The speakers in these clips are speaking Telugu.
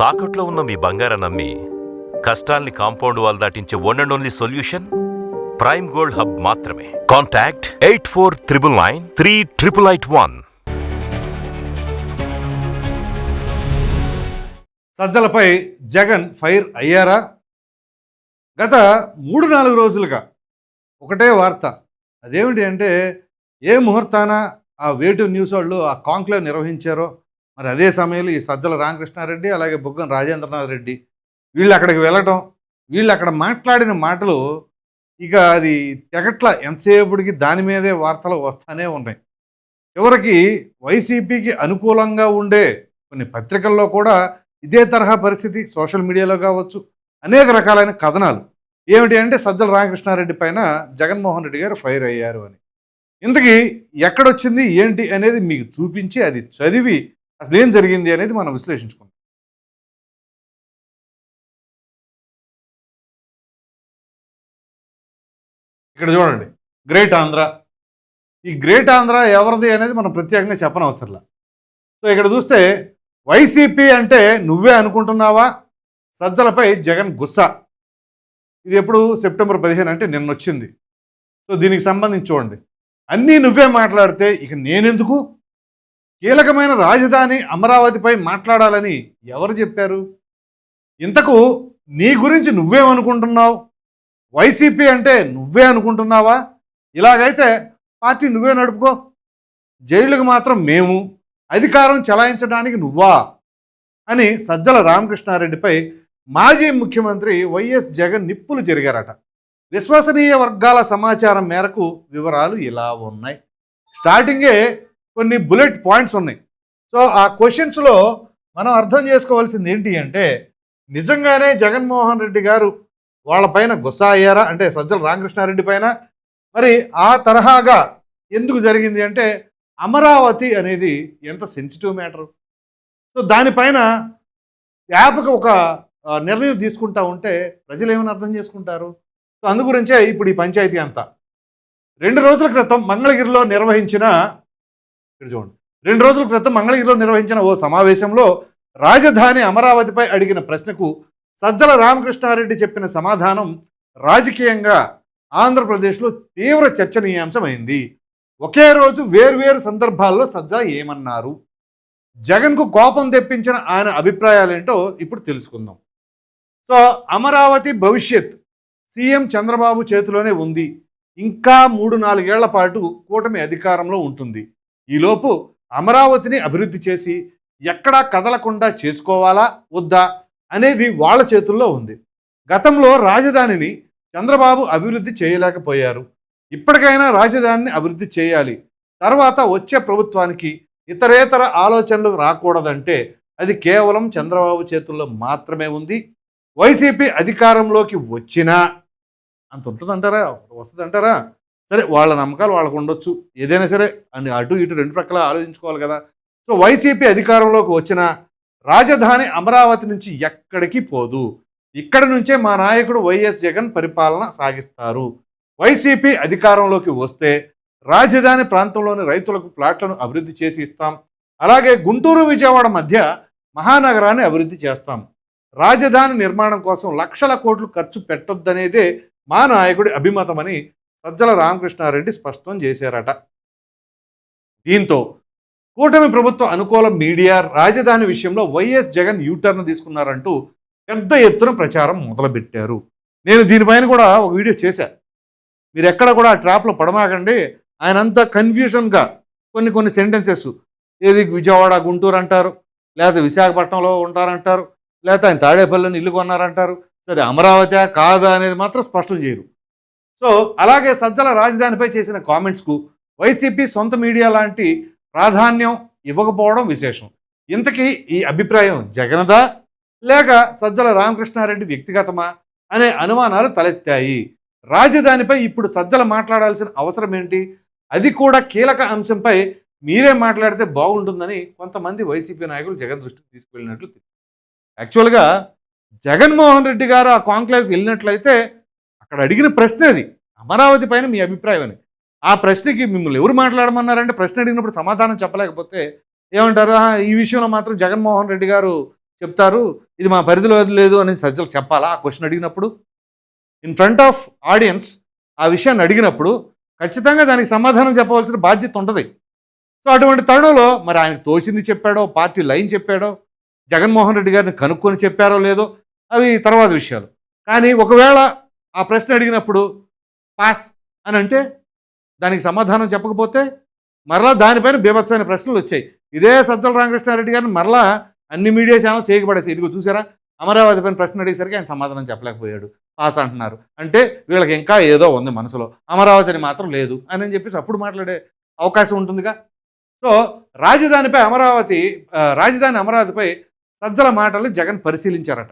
తాకట్లో ఉన్న మీ బంగారం నమ్మి కష్టాల్ని compound wall దాటించే one and only solution prime gold hub మాత్రమే. Contact eight four triple nine three triple eight one సజ్జలపై Jagan fire అయ్యారా? గత మూడు నాలుగు రోజులుగా ఒకటే వార్త. అదేమిటి అంటే ఏ ముహూర్తాన ఆ వేటు న్యూస్ వాళ్ళు ఆ కాంక్లేవ్ నిర్వహించారో? మరి అదే సమయంలో ఈ సజ్జల రామకృష్ణారెడ్డి అలాగే బుగ్గన రాజేంద్రనాథ్ రెడ్డి వీళ్ళు అక్కడికి వెళ్ళటం వీళ్ళు అక్కడ మాట్లాడిన మాటలు ఇక అది తెగట్ల ఎంతసేపటికి దాని మీదే వార్తలు వస్తానే ఉన్నాయి. చివరికి వైసీపీకి అనుకూలంగా ఉండే కొన్ని పత్రికల్లో కూడా ఇదే తరహా పరిస్థితి సోషల్ మీడియాలో కావచ్చు అనేక రకాలైన కథనాలు. ఏమిటి అంటే సజ్జల రామకృష్ణారెడ్డి పైన జగన్మోహన్ రెడ్డి గారు ఫైర్ అయ్యారు అని. ఇంతకీ ఎక్కడొచ్చింది ఏంటి అనేది మీకు చూపించి అది చదివి అసలు ఏం జరిగింది అనేది మనం విశ్లేషించుకుందాం. ఇక్కడ చూడండి గ్రేట్ ఆంధ్ర ఈ గ్రేట్ ఆంధ్ర ఎవరిది అనేది మనం ప్రత్యేకంగా చెప్పనవసరంలా. సో ఇక్కడ చూస్తే వైసీపీ అంటే నువ్వే అనుకుంటున్నావా? సజ్జలపై జగన్ గుస్స. ఇది ఎప్పుడు? సెప్టెంబర్ పదిహేను అంటే నిన్న వచ్చింది సో దీనికి సంబంధించి చూడండి. అన్నీ నువ్వే మాట్లాడితే ఇక నేనెందుకు? కీలకమైన రాజధాని అమరావతిపై మాట్లాడాలని ఎవరు చెప్పారు? ఇంతకు నీ గురించి నువ్వేమనుకుంటున్నావు? వైసీపీ అంటే నువ్వే అనుకుంటున్నావా? ఇలాగైతే పార్టీ నువ్వే నడుపుకో. జైలుకు మాత్రం మేము అధికారం చలాయించడానికి నువ్వా? అని సజ్జల రామకృష్ణారెడ్డిపై మాజీ ముఖ్యమంత్రి వైఎస్ జగన్ నిప్పులు జరిగారట. విశ్వసనీయ వర్గాల సమాచారం మేరకు వివరాలు ఇలా ఉన్నాయి. స్టార్టింగే కొన్ని బుల్లెట్ పాయింట్స్ ఉన్నాయి. సో ఆ క్వశ్చన్స్లో మనం అర్థం చేసుకోవాల్సింది ఏంటి అంటే నిజంగానే జగన్మోహన్ రెడ్డి గారు వాళ్ళపైన గుస్సా అయ్యారా? అంటే సజ్జల రామకృష్ణారెడ్డి పైన. మరి ఆ తరహాగా ఎందుకు జరిగింది అంటే అమరావతి అనేది ఎంత సెన్సిటివ్ మ్యాటర్ సో దానిపైన యాప్కి ఒక నిర్ణయం తీసుకుంటా ఉంటే ప్రజలు ఏమైనా అర్థం చేసుకుంటారు? సో అందు గురించే ఇప్పుడు ఈ పంచాయతీ అంతా. రెండు రోజుల క్రితం మంగళగిరిలో నిర్వహించిన ఇక్కడ చూడండి. రెండు రోజుల క్రితం మంగళగిరిలో నిర్వహించిన ఓ సమావేశంలో రాజధాని అమరావతిపై అడిగిన ప్రశ్నకు సజ్జల రామకృష్ణారెడ్డి చెప్పిన సమాధానం రాజకీయంగా ఆంధ్రప్రదేశ్లో తీవ్ర చర్చనీయాంశమైంది. ఒకే రోజు వేర్వేరు సందర్భాల్లో సజ్జల ఏమన్నారు? జగన్కు కోపం తెప్పించిన ఆయన అభిప్రాయాలేంటో ఇప్పుడు తెలుసుకుందాం. సో అమరావతి భవిష్యత్ సీఎం చంద్రబాబు చేతిలోనే ఉంది. ఇంకా మూడు నాలుగేళ్ళ పాటు కూటమి అధికారంలో ఉంటుంది. ఈలోపు అమరావతిని అభివృద్ధి చేసి ఎక్కడా కదలకుండా చేసుకోవాలా వద్దా అనేది వాళ్ళ చేతుల్లో ఉంది. గతంలో రాజధానిని చంద్రబాబు అభివృద్ధి చేయలేకపోయారు. ఇప్పటికైనా రాజధానిని అభివృద్ధి చేయాలి. తర్వాత వచ్చే ప్రభుత్వానికి ఇతరేతర ఆలోచనలు రాకూడదంటే అది కేవలం చంద్రబాబు చేతుల్లో మాత్రమే ఉంది. వైసీపీ అధికారంలోకి వచ్చినా అంత ఉంటుందంటారా? వస్తుందంటారా? సరే వాళ్ళ నమ్మకాలు వాళ్ళకు ఉండొచ్చు. ఏదైనా సరే అని అటు ఇటు రెండు ప్రక్కల ఆలోచించుకోవాలి కదా. సో వైసీపీ అధికారంలోకి వచ్చిన రాజధాని అమరావతి నుంచి ఎక్కడికి పోదు. ఇక్కడ నుంచే మా నాయకుడు వైఎస్ జగన్ పరిపాలన సాగిస్తారు. వైసీపీ అధికారంలోకి వస్తే రాజధాని ప్రాంతంలోని రైతులకు ప్లాట్లను అభివృద్ధి చేసి ఇస్తాం. అలాగే గుంటూరు విజయవాడ మధ్య మహానగరాన్ని అభివృద్ధి చేస్తాం. రాజధాని నిర్మాణం కోసం లక్షల కోట్లు ఖర్చు పెట్టొద్దనేదే మా నాయకుడి అభిమతమని సజ్జల రామకృష్ణారెడ్డి స్పష్టం చేశారట. దీంతో కూటమి ప్రభుత్వ అనుకూల మీడియా రాజధాని విషయంలో వైఎస్ జగన్ యూటర్న్ తీసుకున్నారంటూ పెద్ద ఎత్తున ప్రచారం మొదలుపెట్టారు. నేను దీనిపైన కూడా ఒక వీడియో చేశా. మీరు ఎక్కడ కూడా ఆ ట్రాప్లో పడమాకండి. ఆయన అంతా కన్ఫ్యూషన్గా కొన్ని కొన్ని సెంటెన్సెస్ ఏది విజయవాడ గుంటూరు అంటారు లేకపోతే విశాఖపట్నంలో ఉంటారంటారు లేకపోతే ఆయన తాడేపల్లిని ఇల్లు కొన్నారంటారు. సరే అమరావతి కాదా అనేది మాత్రం స్పష్టం చేయరు. సో అలాగే సజ్జల రాజధానిపై చేసిన కామెంట్స్కు వైసీపీ సొంత మీడియా లాంటి ప్రాధాన్యం ఇవ్వకపోవడం విశేషం. ఇంతకీ ఈ అభిప్రాయం జగనదా? లేక సజ్జల రామకృష్ణారెడ్డి వ్యక్తిగతమా? అనే అనుమానాలు తలెత్తాయి. రాజధానిపై ఇప్పుడు సజ్జల మాట్లాడాల్సిన అవసరం ఏంటి? అది కూడా కీలక అంశంపై మీరే మాట్లాడితే బాగుంటుందని కొంతమంది వైసీపీ నాయకులు జగన్ దృష్టికి తీసుకువెళ్ళినట్లు యాక్చువల్గా జగన్మోహన్ రెడ్డి గారు ఆ కాంక్లేవ్కి వెళ్ళినట్లయితే అక్కడ అడిగిన ప్రశ్న అది. అమరావతి పైన మీ అభిప్రాయం అని ఆ ప్రశ్నకి మిమ్మల్ని ఎవరు మాట్లాడమన్నారంటే ప్రశ్న అడిగినప్పుడు సమాధానం చెప్పలేకపోతే ఏమంటారు? ఈ విషయంలో మాత్రం జగన్మోహన్ రెడ్డి గారు చెప్తారు. ఇది మా పరిధిలో లేదు అని సజ్జలు చెప్పాలా? ఆ క్వశ్చన్ అడిగినప్పుడు ఇన్ ఫ్రంట్ ఆఫ్ ఆడియన్స్ ఆ విషయాన్ని అడిగినప్పుడు ఖచ్చితంగా దానికి సమాధానం చెప్పవలసిన బాధ్యత ఉంటుంది. సో అటువంటి తరుణంలో మరి ఆయనకు తోచింది చెప్పాడో పార్టీ లైన్ చెప్పాడో జగన్మోహన్ రెడ్డి గారిని కనుక్కొని చెప్పారో లేదో అవి తర్వాత విషయాలు. కానీ ఒకవేళ ఆ ప్రశ్న అడిగినప్పుడు పాస్ అని అంటే దానికి సమాధానం చెప్పకపోతే మరలా దానిపైన బీభత్సమైన ప్రశ్నలు వచ్చాయి. ఇదే సజ్జల రామకృష్ణారెడ్డి గారిని మరలా అన్ని మీడియా ఛానల్స్ చేయకపడేసి ఇదిగో చూసారా అమరావతి పైన ప్రశ్న అడిగేసరికి ఆయన సమాధానం చెప్పలేకపోయాడు. పాస్ అంటున్నారు. అంటే వీళ్ళకి ఇంకా ఏదో ఉంది మనసులో. అమరావతిని మాత్రం లేదు అని చెప్పేసి అప్పుడు మాట్లాడే అవకాశం ఉంటుందిగా. సో రాజధానిపై అమరావతి రాజధాని అమరావతిపై సజ్జల మాటలు జగన్ పరిశీలించారట.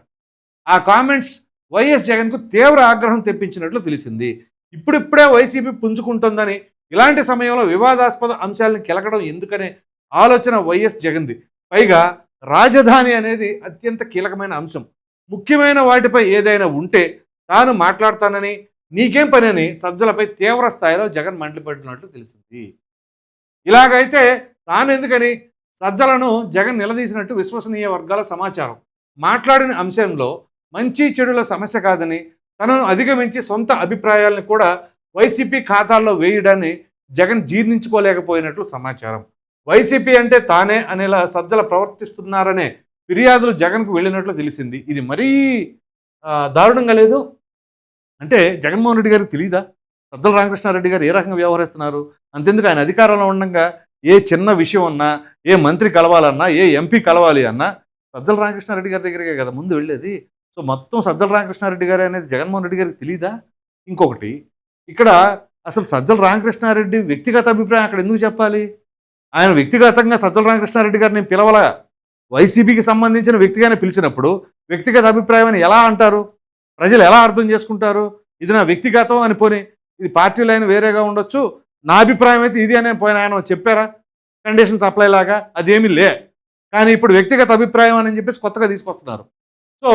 ఆ కామెంట్స్ వైఎస్ జగన్కు తీవ్ర ఆగ్రహం తెప్పించినట్లు తెలిసింది. ఇప్పుడిప్పుడే వైసీపీ పుంజుకుంటుందని ఇలాంటి సమయంలో వివాదాస్పద అంశాలను కెలకడం ఎందుకనే ఆలోచన వైఎస్ జగన్ది. పైగా రాజధాని అనేది అత్యంత కీలకమైన అంశం. ముఖ్యమైన వాటిపై ఏదైనా ఉంటే తాను మాట్లాడతానని నీకేం పని అని సజ్జలపై తీవ్ర స్థాయిలో జగన్ మండిపడినట్లు తెలిసింది. ఇలాగైతే తానెందుకని సజ్జలను జగన్ నిలదీసినట్టు విశ్వసనీయ వర్గాల సమాచారం. మాట్లాడిన అంశంలో మంచి చెడుల సమస్య కాదని తనను అధిగమించి సొంత అభిప్రాయాలను కూడా వైసీపీ ఖాతాల్లో వేయడాన్ని జగన్ జీర్ణించుకోలేకపోయినట్లు సమాచారం. వైసీపీ అంటే తానే అనేలా సజ్జల ప్రవర్తిస్తున్నారనే ఫిర్యాదులు జగన్కు వెళ్ళినట్లు తెలిసింది. ఇది మరీ దారుణంగా లేదు? అంటే జగన్మోహన్ రెడ్డి గారికి తెలియదా సజ్జల రామకృష్ణారెడ్డి గారు ఏ రకంగా వ్యవహరిస్తున్నారు? అంతెందుకు ఆయన అధికారంలో ఉండగా ఏ చిన్న విషయం అన్నా ఏ మంత్రి కలవాలన్నా ఏ ఎంపీ కలవాలి అన్నా సజ్జల రామకృష్ణారెడ్డి గారి దగ్గరికే కదా ముందు వెళ్ళేది? సో మొత్తం సజ్జల రామకృష్ణారెడ్డి గారు అనేది జగన్మోహన్ రెడ్డి గారికి తెలియదా ఇంకొకటి ఇక్కడ అసలు సజ్జల రామకృష్ణారెడ్డి వ్యక్తిగత అభిప్రాయం అక్కడ ఎందుకు చెప్పాలి? ఆయన వ్యక్తిగతంగా సజ్జల రామకృష్ణారెడ్డి గారిని పిలవల వైసీపీకి సంబంధించిన వ్యక్తిగానే పిలిచినప్పుడు వ్యక్తిగత అభిప్రాయం అని ఎలా అంటారు? ప్రజలు ఎలా అర్థం చేసుకుంటారు? ఇది నా వ్యక్తిగతం అని పోని ఇది పార్టీ లైన్ వేరేగా ఉండొచ్చు. నా అభిప్రాయం అయితే ఇది అని పోయిన ఆయన చెప్పారా? కండిషన్స్ అప్లై లాగా అదేమీ లే. కానీ ఇప్పుడు వ్యక్తిగత అభిప్రాయం అని చెప్పేసి కొత్తగా తీసుకొస్తున్నారు. సో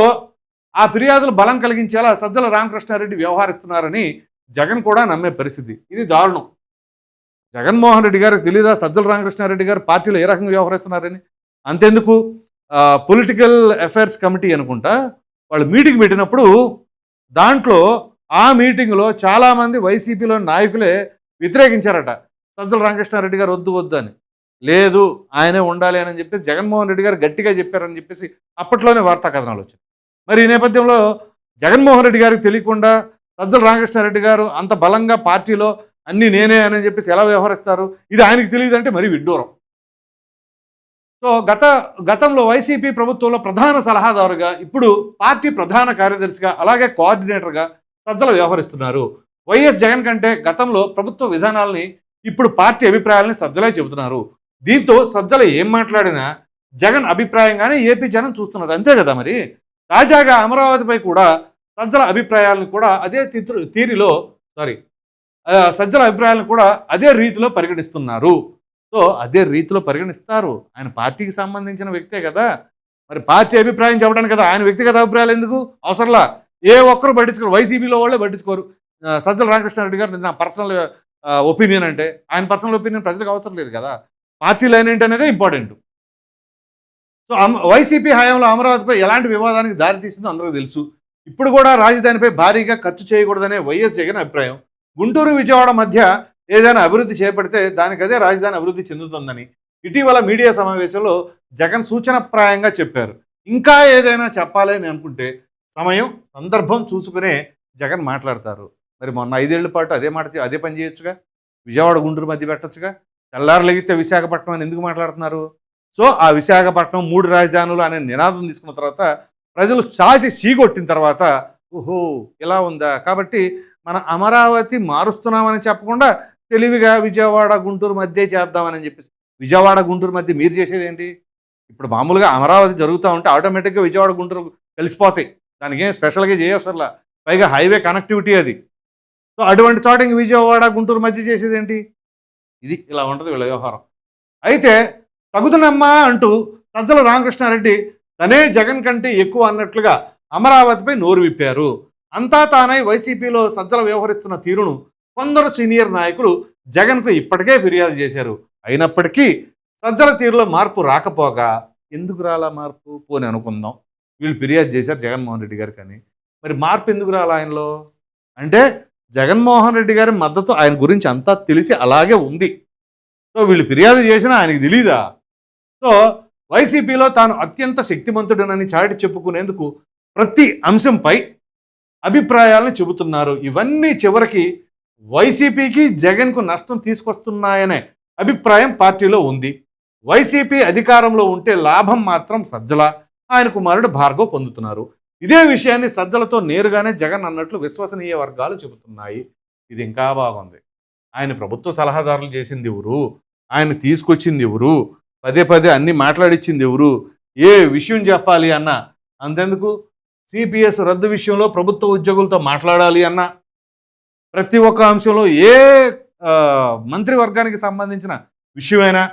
ఆ ఫిర్యాదులు బలం కలిగించేలా సజ్జల రామకృష్ణారెడ్డి వ్యవహరిస్తున్నారని జగన్ కూడా నమ్మే పరిస్థితి. ఇది దారుణం. జగన్మోహన్ రెడ్డి గారికి తెలీదా? సజ్జల రామకృష్ణారెడ్డి గారు పార్టీలో ఏ రకంగా వ్యవహరిస్తున్నారని? అంతెందుకు? పొలిటికల్ అఫైర్స్ కమిటీ అనుకుంటా వాళ్ళు మీటింగ్ పెట్టినప్పుడు దాంట్లో ఆ మీటింగ్లో చాలామంది వైసీపీలో నాయకులే వ్యతిరేకించారట. సజ్జల రామకృష్ణారెడ్డి గారు వద్దు వద్దు అని. లేదు ఆయనే ఉండాలి అని చెప్పేసి జగన్మోహన్ రెడ్డి గారు గట్టిగా చెప్పారని చెప్పేసి అప్పట్లోనే వార్తా కథనాలు వచ్చాయి. మరి ఈ నేపథ్యంలో జగన్మోహన్ రెడ్డి గారికి తెలియకుండా సజ్జల రామకృష్ణారెడ్డి గారు అంత బలంగా పార్టీలో అన్ని నేనే అని చెప్పేసి ఎలా వ్యవహరిస్తారు? ఇది ఆయనకి తెలియదు అంటే మరీ విడ్డూరం. సో గత గతంలో వైసీపీ ప్రభుత్వంలో ప్రధాన సలహాదారుగా ఇప్పుడు పార్టీ ప్రధాన కార్యదర్శిగా అలాగే కోఆర్డినేటర్గా సజ్జల వ్యవహరిస్తున్నారు. వైఎస్ జగన్ కంటే గతంలో ప్రభుత్వ విధానాలని ఇప్పుడు పార్టీ అభిప్రాయాలని సజ్జలే చెబుతున్నారు. దీంతో సజ్జల ఏం మాట్లాడినా జగన్ అభిప్రాయంగానే ఏపీ జనం చూస్తున్నారు. అంతే కదా మరి? తాజాగా అమరావతిపై కూడా సజ్జల అభిప్రాయాలను కూడా అదే తీరు తీరిలో సారీ సజ్జల అభిప్రాయాలను కూడా అదే రీతిలో పరిగణిస్తున్నారు. సో అదే రీతిలో పరిగణిస్తారు. ఆయన పార్టీకి సంబంధించిన వ్యక్తే కదా. మరి పార్టీ అభిప్రాయం చెప్పడానికి కదా ఆయన వ్యక్తిగత అభిప్రాయాలు ఎందుకు? అవసరంలా? ఏ ఒక్కరు పట్టించుకోరు. వైసీపీలో వాళ్ళే పట్టించుకోరు. సజ్జల రామకృష్ణారెడ్డి గారు నా పర్సనల్ ఒపీనియన్ అంటే ఆయన పర్సనల్ ఒపీనియన్ ప్రజలకు అవసరం లేదు కదా. పార్టీ లైన్ ఏంటి ఇంపార్టెంట్. సో వైసీపీ హయాంలో అమరావతిపై ఎలాంటి వివాదానికి దారితీసిందో అందరికీ తెలుసు. ఇప్పుడు కూడా రాజధానిపై భారీగా ఖర్చు చేయకూడదనే వైఎస్ జగన్ అభిప్రాయం. గుంటూరు విజయవాడ మధ్య ఏదైనా అభివృద్ధి చేపడితే దానికి అదే రాజధాని అభివృద్ధి చెందుతుందని ఇటీవల మీడియా సమావేశంలో జగన్ సూచనప్రాయంగా చెప్పారు. ఇంకా ఏదైనా చెప్పాలని అనుకుంటే సమయం సందర్భం చూసుకునే జగన్ మాట్లాడతారు. మరి మొన్న ఐదేళ్ళ పాటు అదే మాట అదే పని చేయొచ్చుగా? విజయవాడ గుంటూరు మధ్య పెట్టొచ్చుగా? తెల్లారులెగితే విశాఖపట్నం అని ఎందుకు మాట్లాడుతున్నారు? సో ఆ విశాఖపట్నం మూడు రాజధానులు అనే నినాదం తీసుకున్న తర్వాత ప్రజలు చాసి చీగొట్టిన తర్వాత ఓహో ఇలా ఉందా? కాబట్టి మన అమరావతి మారుస్తున్నామని చెప్పకుండా తెలివిగా విజయవాడ గుంటూరు మధ్య చేద్దామని చెప్పేసి విజయవాడ గుంటూరు మధ్య మీరు చేసేది ఏంటి? ఇప్పుడు మామూలుగా అమరావతి జరుగుతూ ఉంటే ఆటోమేటిక్గా విజయవాడ గుంటూరు కలిసిపోతాయి. దానికి ఏం స్పెషల్గా చేయవసరలా. పైగా హైవే కనెక్టివిటీ అది. సో అటువంటి చోట ఇంక విజయవాడ గుంటూరు మధ్య చేసేది ఏంటి? ఇది ఇలా ఉంటుంది వీళ్ళ వ్యవహారం. అయితే తగుదనమ్మా అంటూ సజ్జల రామకృష్ణారెడ్డి తనే జగన్ కంటే ఎక్కువ అన్నట్లుగా అమరావతిపై నోరు విప్పారు. అంతా తానై వైసీపీలో సజ్జల వ్యవహరిస్తున్న తీరును కొందరు సీనియర్ నాయకులు జగన్కు ఇప్పటికే ఫిర్యాదు చేశారు. అయినప్పటికీ సజ్జల తీరులో మార్పు రాకపోగా ఎందుకు రాలా మార్పు పోని అనుకుందాం. వీళ్ళు ఫిర్యాదు చేశారు జగన్మోహన్ రెడ్డి గారు కానీ. మరి మార్పు ఎందుకు రాలా ఆయనలో? అంటే జగన్మోహన్ రెడ్డి గారి మద్దతు ఆయన గురించి అంతా తెలిసి అలాగే ఉంది. సో వీళ్ళు ఫిర్యాదు చేసినా ఆయనకి తెలీదా? సో వైసీపీలో తాను అత్యంత శక్తిమంతుడనని చాటి చెప్పుకునేందుకు ప్రతి అంశంపై అభిప్రాయాలను చెబుతున్నారు. ఇవన్నీ చివరికి వైసీపీకి జగన్కు నష్టం తీసుకొస్తున్నాయనే అభిప్రాయం పార్టీలో ఉంది. వైసీపీ అధికారంలో ఉంటే లాభం మాత్రం సజ్జల ఆయన కుమారుడు భార్గవ్ పొందుతున్నారు. ఇదే విషయాన్ని సజ్జలతో నేరుగానే జగన్ అన్నట్లు విశ్వసనీయ వర్గాలు చెబుతున్నాయి. ఇది ఇంకా బాగుంది. ఆయన ప్రభుత్వ సలహాదారులు చేసింది ఎవరు? ఆయన తీసుకొచ్చింది ఎవరు? పదే పదే అన్ని మాట్లాడిచ్చింది ఎవరు? ఏ విషయం చెప్పాలి అన్న? అంతెందుకు? సిపిఎస్ రద్దు విషయంలో ప్రభుత్వ ఉద్యోగులతో మాట్లాడాలి అన్న? ప్రతి ఒక్క అంశంలో ఏ మంత్రివర్గానికి సంబంధించిన విషయమైనా?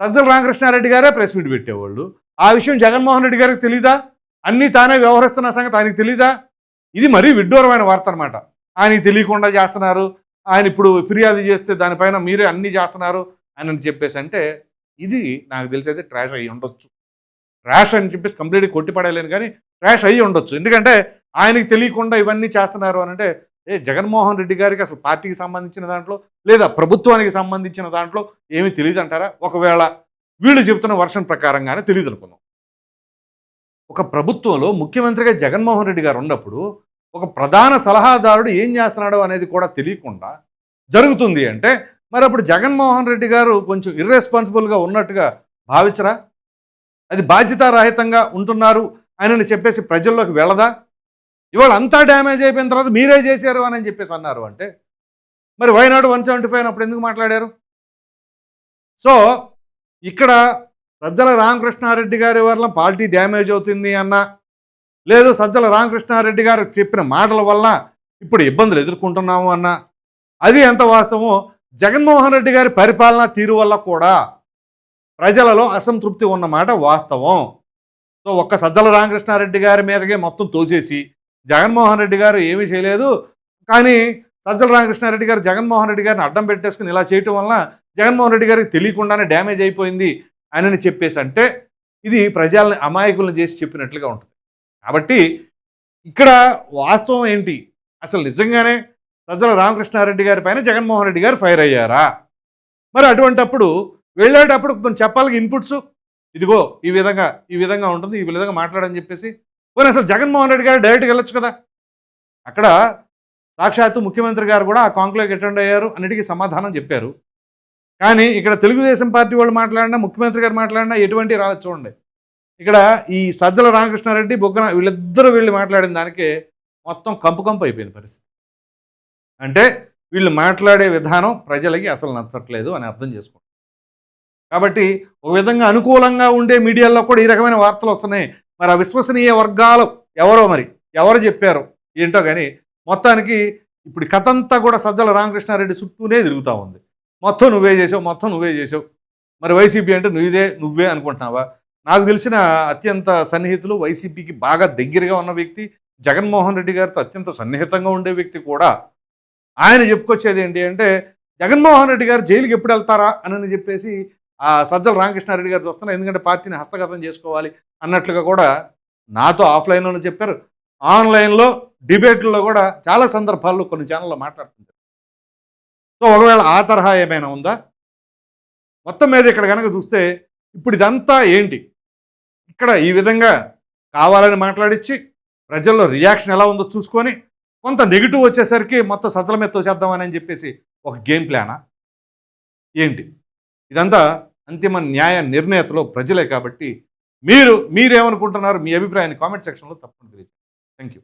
సజ్జల రామకృష్ణారెడ్డి గారే ప్రెస్ మీట్ పెట్టేవాళ్ళు. ఆ విషయం జగన్మోహన్ రెడ్డి గారికి తెలీదా? అన్నీ తానే వ్యవహరిస్తున్న సంగతి ఆయనకు తెలీదా? ఇది మరీ విడ్డూరమైన వార్త అనమాట ఆయనకి తెలియకుండా చేస్తున్నారు. ఆయన ఇప్పుడు ఫిర్యాదు చేస్తే దానిపైన మీరే అన్నీ చేస్తున్నారు. అని చెప్పేసి అంటే ఇది నాకు తెలిసి అయితే ట్రాష్ అయ్యి ఉండొచ్చు. ట్రాష్ అని చెప్పేసి కంప్లీట్గా కొట్టిపడలేను కానీ ట్రాష్ అయ్యి ఉండొచ్చు. ఎందుకంటే ఆయనకి తెలియకుండా ఇవన్నీ చేస్తున్నారు అని అంటే ఏ జగన్మోహన్ రెడ్డి గారికి అసలు పార్టీకి సంబంధించిన దాంట్లో లేదా ప్రభుత్వానికి సంబంధించిన దాంట్లో ఏమీ తెలియదు అంటారా ఒకవేళ వీళ్ళు చెబుతున్న వర్షన్ ప్రకారంగానే తెలియదు అనుకున్నాం ఒక ప్రభుత్వంలో ముఖ్యమంత్రిగా జగన్మోహన్ రెడ్డి గారు ఉన్నప్పుడు ఒక ప్రధాన సలహాదారుడు ఏం చేస్తున్నాడో అనేది కూడా తెలియకుండా జరుగుతుంది అంటే మరి అప్పుడు జగన్మోహన్ రెడ్డి గారు కొంచెం ఇర్రెస్పాన్సిబుల్గా ఉన్నట్టుగా భావించరా? అది బాధ్యతారహితంగా ఉంటున్నారు అని చెప్పేసి ప్రజల్లోకి వెళ్ళదా? ఇవాళ అంతా డ్యామేజ్ అయిపోయిన తర్వాత మీరే చేశారు అని చెప్పేసి అన్నారు అంటే మరి వైనాడు వన్ సెవెంటీ ఫైవ్ అప్పుడు ఎందుకు మాట్లాడారు? సో ఇక్కడ సజ్జల రామకృష్ణారెడ్డి గారి వల్ల పార్టీ డ్యామేజ్ అవుతుంది అన్న లేదు సజ్జల రామకృష్ణారెడ్డి గారు చెప్పిన మాటల వల్ల ఇప్పుడు ఇబ్బందులు ఎదుర్కొంటున్నాము అన్న అది ఎంత వాస్తవమో జగన్మోహన్ రెడ్డి గారి పరిపాలనా తీరు వల్ల కూడా ప్రజలలో అసంతృప్తి ఉన్నమాట వాస్తవం. సో ఒక్క సజ్జల రామకృష్ణారెడ్డి గారి మీదకే మొత్తం తోసేసి జగన్మోహన్ రెడ్డి గారు ఏమీ చేయలేదు. కానీ సజ్జల రామకృష్ణారెడ్డి గారు జగన్మోహన్ రెడ్డి గారిని అడ్డం పెట్టేసుకుని ఇలా చేయటం వలన జగన్మోహన్ రెడ్డి గారికి తెలియకుండానే డ్యామేజ్ అయిపోయింది అని చెప్పేసి అంటే ఇది ప్రజల్ని అమాయకులను చేసి చెప్పినట్లుగా ఉంటుంది. కాబట్టి ఇక్కడ వాస్తవం ఏంటి? అసలు నిజంగానే సజ్జల రామకృష్ణారెడ్డి గారి పైన జగన్మోహన్ రెడ్డి గారు ఫైర్ అయ్యారా? మరి అటువంటప్పుడు వెళ్ళేటప్పుడు కొంచెం చెప్పాలి ఇన్పుట్స్? ఇదిగో ఈ విధంగా ఈ విధంగా ఉంటుంది ఈ విధంగా మాట్లాడని చెప్పేసి. పోనీ అసలు జగన్మోహన్ రెడ్డి గారు డైరెక్ట్గా వెళ్ళొచ్చు కదా? అక్కడ సాక్షాత్తు ముఖ్యమంత్రి గారు కూడా ఆ కాంక్లేవ్కి అటెండ్ అయ్యారు అన్నిటికీ సమాధానం చెప్పారు. కానీ ఇక్కడ తెలుగుదేశం పార్టీ వాళ్ళు మాట్లాడినా ముఖ్యమంత్రి గారు మాట్లాడినా ఎటువంటి రాలేదు చూడండి. ఇక్కడ ఈ సజ్జల రామకృష్ణారెడ్డి బొగ్గన వీళ్ళిద్దరూ వెళ్ళి మాట్లాడిన దానికే మొత్తం కంపు కంపు అయిపోయింది పరిస్థితి. అంటే వీళ్ళు మాట్లాడే విధానం ప్రజలకి అసలు నచ్చట్లేదు అని అర్థం చేసుకోండి. కాబట్టి ఒక విధంగా అనుకూలంగా ఉండే మీడియాలో కూడా ఈ రకమైన వార్తలు వస్తున్నాయి. మరి ఆ విశ్వసనీయ వర్గాలు ఎవరో మరి ఎవరు చెప్పారు ఏంటో కానీ మొత్తానికి ఇప్పుడు కథంతా కథ అంతా కూడా సజ్జల రామకృష్ణారెడ్డి చుట్టూనే తిరుగుతూ ఉంది. మొత్తం నువ్వే చేసావు మొత్తం నువ్వే చేసావు. మరి వైసీపీ అంటే నువ్వే నువ్వే అనుకుంటున్నావా? నాకు తెలిసిన అత్యంత సన్నిహితులు వైసీపీకి బాగా దగ్గరగా ఉన్న వ్యక్తి జగన్మోహన్ రెడ్డి గారితో అత్యంత సన్నిహితంగా ఉండే వ్యక్తి కూడా ఆయన చెప్పుకొచ్చేది ఏంటి అంటే జగన్మోహన్ రెడ్డి గారు జైలుకి ఎప్పుడు వెళ్తారా? అని చెప్పేసి ఆ సజ్జల రామకృష్ణారెడ్డి గారు చూస్తున్నారు. ఎందుకంటే పార్టీని హస్తగతం చేసుకోవాలి అన్నట్లుగా కూడా నాతో ఆఫ్లైన్లోనే చెప్పారు. ఆన్లైన్లో డిబేట్లలో కూడా చాలా సందర్భాల్లో కొన్ని ఛానల్లో మాట్లాడుతుంటారు. సో ఒకవేళ ఆ తరహా ఏమైనా ఉందా? మొత్తం మీద ఇక్కడ కనుక చూస్తే ఇప్పుడు ఇదంతా ఏంటి? ఇక్కడ ఈ విధంగా కావాలని మాట్లాడిచ్చి ప్రజల్లో రియాక్షన్ ఎలా ఉందో చూసుకొని కొంత నెగిటివ్ వచ్చేసరికి మొత్తం సజ్జల మీద తోసేద్దామని అని చెప్పేసి ఒక గేమ్ ప్లానా ఏంటి? ఇదంతా అంతిమ న్యాయ నిర్ణేతలో ప్రజలే కాబట్టి మీరు మీరేమనుకుంటున్నారు? మీ అభిప్రాయాన్ని కామెంట్ సెక్షన్లో తప్పకుండా తెలియజేయండి. Thank you